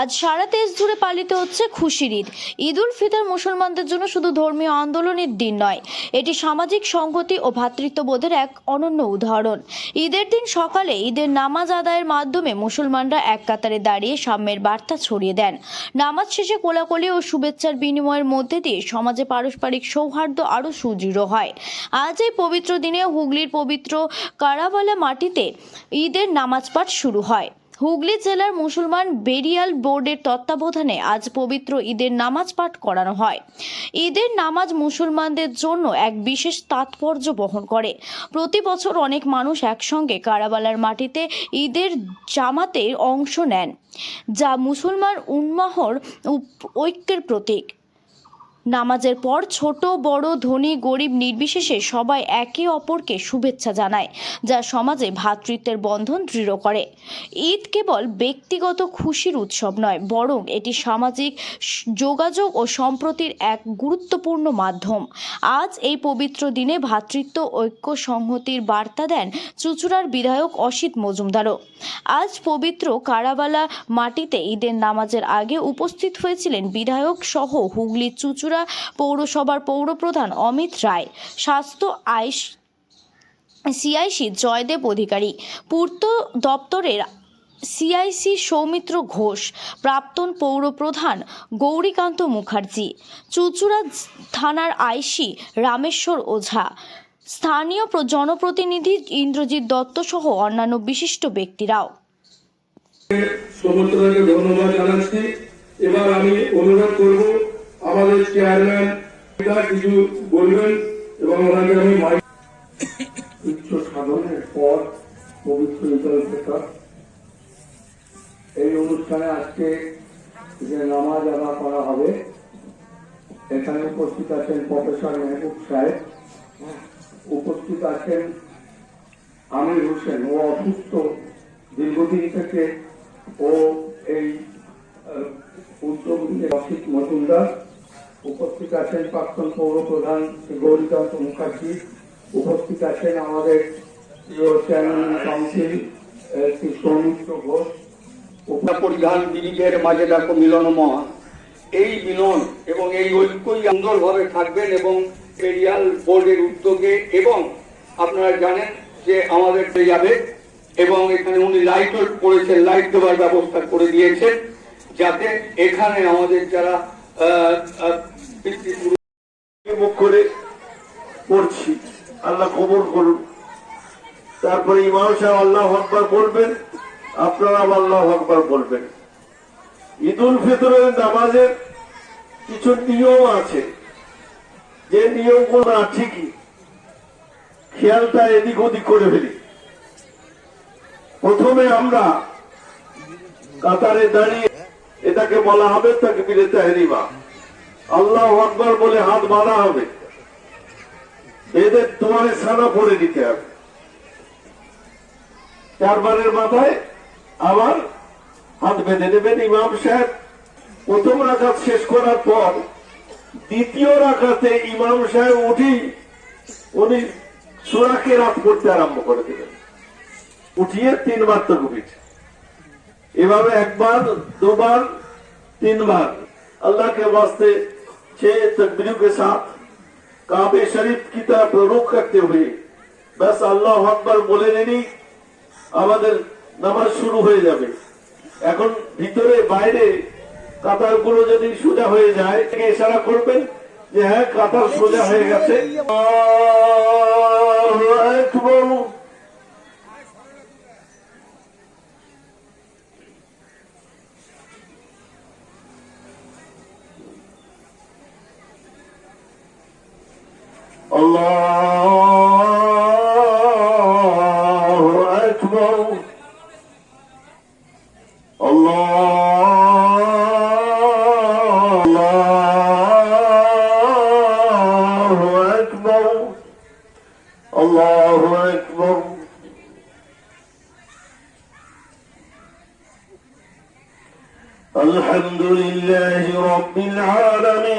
আজ সারা দেশ জুড়ে পালিত হচ্ছে খুশির ঈদ। ঈদ উল ফিতর মুসলমানদের জন্য শুধু ধর্মীয় আন্দোলনের দিন নয়, এটি সামাজিক সংহতি ও ভ্রাতৃত্ববোধের এক অনন্য উদাহরণ। ঈদের দিন সকালে ঈদের নামাজ আদায়ের মাধ্যমে মুসলমানরা এক কাতারে দাঁড়িয়ে সাম্যের বার্তা ছড়িয়ে দেন। নামাজ শেষে কোলাকুলি ও শুভেচ্ছার বিনিময়ের মধ্যে দিয়ে সমাজে পারস্পরিক সৌহার্দ্য আরও সুদৃঢ় হয়। আজ এই পবিত্র দিনে হুগলির পবিত্র কারাবালা মাটিতে ঈদের নামাজ পাঠ শুরু হয়। হুগলি জেলার মুসলমান বেরিয়াল বোর্ডের তত্ত্বাবধানে আজ পবিত্র ঈদের নামাজ পাঠ করানো হয়। ঈদের নামাজ মুসলমানদের জন্য এক বিশেষ তাৎপর্য বহন করে। প্রতি বছর অনেক মানুষ একসঙ্গে কারাবালার মাটিতে ঈদের জামাতে অংশ নেন, যা মুসলমান উন্মাহর ঐক্যের প্রতীক। নামাজের পর ছোট, বড়, ধনী, গরিব, নির্বিশেষে সবাই একে অপরকে শুভেচ্ছা জানায়, যা সমাজে ভ্রাতৃত্বের বন্ধন দৃঢ় করে। ঈদ কেবল ব্যক্তিগত খুশির উৎসব নয়, বরং এটি সামাজিক যোগাযোগ ও সম্প্রতির এক গুরুত্বপূর্ণ মাধ্যম। আজ এই পবিত্র দিনে ভ্রাতৃত্ব, ঐক্য, সংহতির বার্তা দেন চুচুড়ার বিধায়ক অসিত মজুমদারও। আজ পবিত্র কারাবালা মাটিতে ঈদের নামাজের আগে উপস্থিত হয়েছিলেন বিধায়ক সহ হুগলি চুচুড়া পৌরসভার পৌরপ্রধান অমিত রায়, স্বাস্থ্য আইস, সিআইসি জয়দেব অধিকারী, পূর্ত দপ্তরের সিআইসি সৌমিত্র ঘোষ, প্রাক্তন পৌরপ্রধান গৌরীকান্ত মুখার্জি, চুচুড়া থানার আইসি রামেশ্বর ওঝা, স্থানীয় জনপ্রতিনিধি ইন্দ্রজিৎ দত্ত সহ অন্যান্য বিশিষ্ট ব্যক্তিরাও। ধন্যবাদ জানাচ্ছি। এবার আমি অনুরোধ করব আমাদের চেয়ারম্যান কিছু বলবেন এবং ওনাকে আমি উচ্চ সাধনের পর পবিত্র এই অনুষ্ঠানে আজকে যে নামাজ আদা করা হবে, এখানে উপস্থিত আছেন প্রফেসর মেহবুব সাহেব। উপস্থিত আছেন আমির হোসেন। ও অসুস্থ দীর্ঘদিন থেকে ও এই উদ্যোগ অসিত মজুমদার। উপস্থিত আছেন প্রাক্তন পৌর প্রধান শ্রী গৌরীকান্ত মুখার্জি। উপস্থিত আছেন আমাদের প্রিয় চেয়ারম্যান কাউন্সিল শ্রী সৌমিত্র ঘোষ। উপরা পরিধান মাঝে দেখো মিলনময় এই মিলন এবং এই ঐক্যই সুন্দরভাবে থাকবেন এবং এরিয়াল বোর্ডের উদ্যোগে এবং আপনারা জানেন যে আমাদের যাবে এবং এখানে উনি লাইট করেছেন, লাইট দেওয়ার ব্যবস্থা করে দিয়েছেন যাতে এখানে আমাদের যারা মুখ করে পড়ছি। আল্লাহ কবুল করুন। তারপরে ইমাম সাহেব আল্লাহ আকবর বলবেন, আপনারা আল্লাহ আকবর বলবেন। ঈদ উল ফিতরের নামাজের কিছু নিয়ম আছে। যে নিয়মগুলো না ঠিকই, খেয়ালটা এদিক ওদিক করে ফেলি। প্রথমে আমরা কাতারে দাঁড়িয়ে এটাকে বলা হবে তাকে বিরে তাহরিমা। আল্লাহ আকবর বলে হাত বাঁধা হবে। এদের তোমারে সাদা পরে দিতে হবে। চারবারের মাথায় আবার হাত বেঁধে দেবেন ইমাম সাহেব। প্রথম রাখাত শেষ করার পর দ্বিতীয় রাখাতে ইমাম সাহেব উঠি উনি সুরাকে রাত করতে আরম্ভ করে দেবেন উঠিয়ে তিনবার তো ঘুমিয়েছে এভাবে একবার, দুবার, তিনবার আল্লাহকে বাঁচতে छह तकबीरों के साथ काबे शरीफ की तरफ रुख करते हुए बस আল্লাহ আকবর বলে নেনি আমাদের নামাজ শুরু হয়ে যাবে এখন ভিতরে বাইরে কাতারগুলো যদি সোজা হয়ে যায় একে ইশারা করবেন যে হ্যাঁ কাতার সোজা হয়ে গেছে আল্লাহু الحمد لله رب العالمين.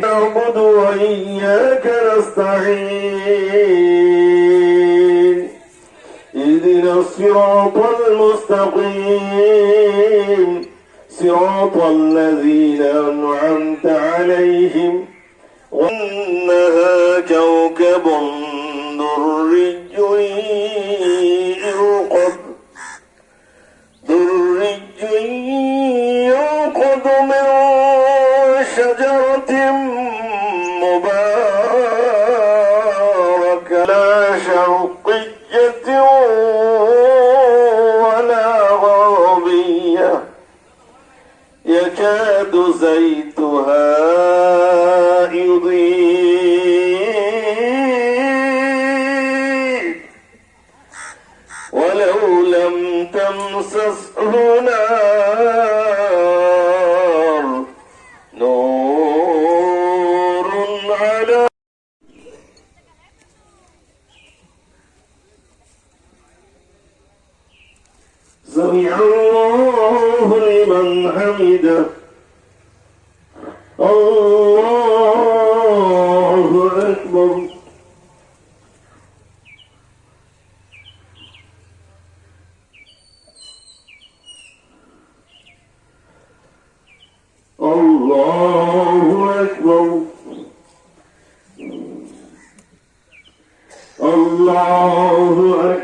نعبد وإياك نستعين. اهدنا الصراط المستقيم. صراط الذين أنعمت عليهم. وأنها كوكب دري مباركة لا شرقية ولا غربية. يكاد زيتها يضيء. ولو لم تمسسه نار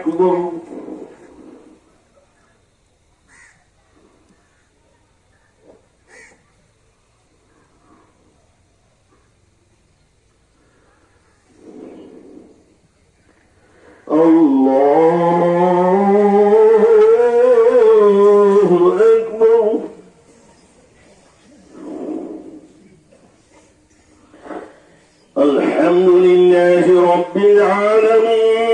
juróom الحمد لله رب العالمين.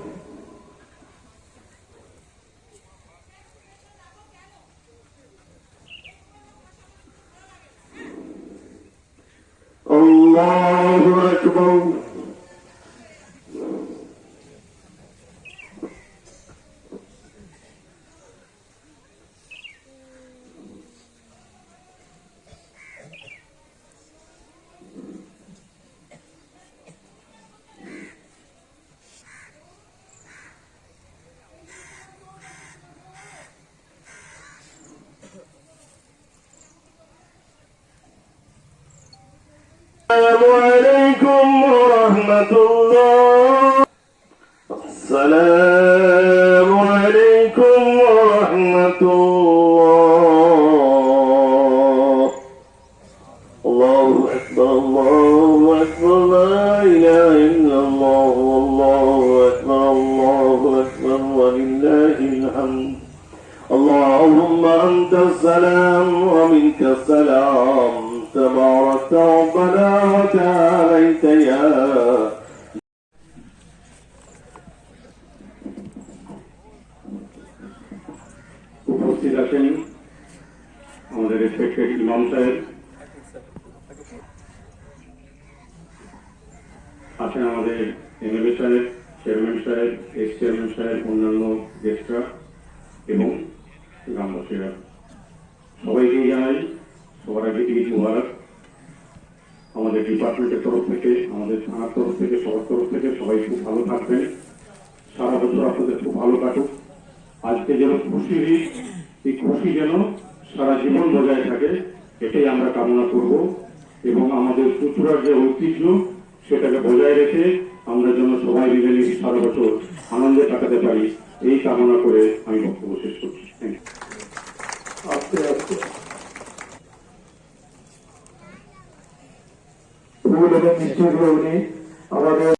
الله أكبر عليكم ورحمة الله. উপস্থিত আছেন আমাদের শেখের ইমাম সাহেব। আছেন আমাদের এমএলএ সাহেব, চেয়ারম্যান সাহেব এক্স চেয়ারম্যান সাহেব, অন্যান্য গেস্টরা যেন খুশি এই খুশি যেন সারা জীবন বজায় থাকে এটাই আমরা কামনা করব। এবং আমাদের চুচুড়ার যে ঐতিহ্য সেটাকে বজায় রেখে আমরা যেন সবাই মিলে মিশে সারা বছর আনন্দে কাটাতে পারি এই কামনা করে আমি বক্তব্য শেষ করছি। আস্তে আস্তে। ফুল এবং মিষ্টি উনি আমাদের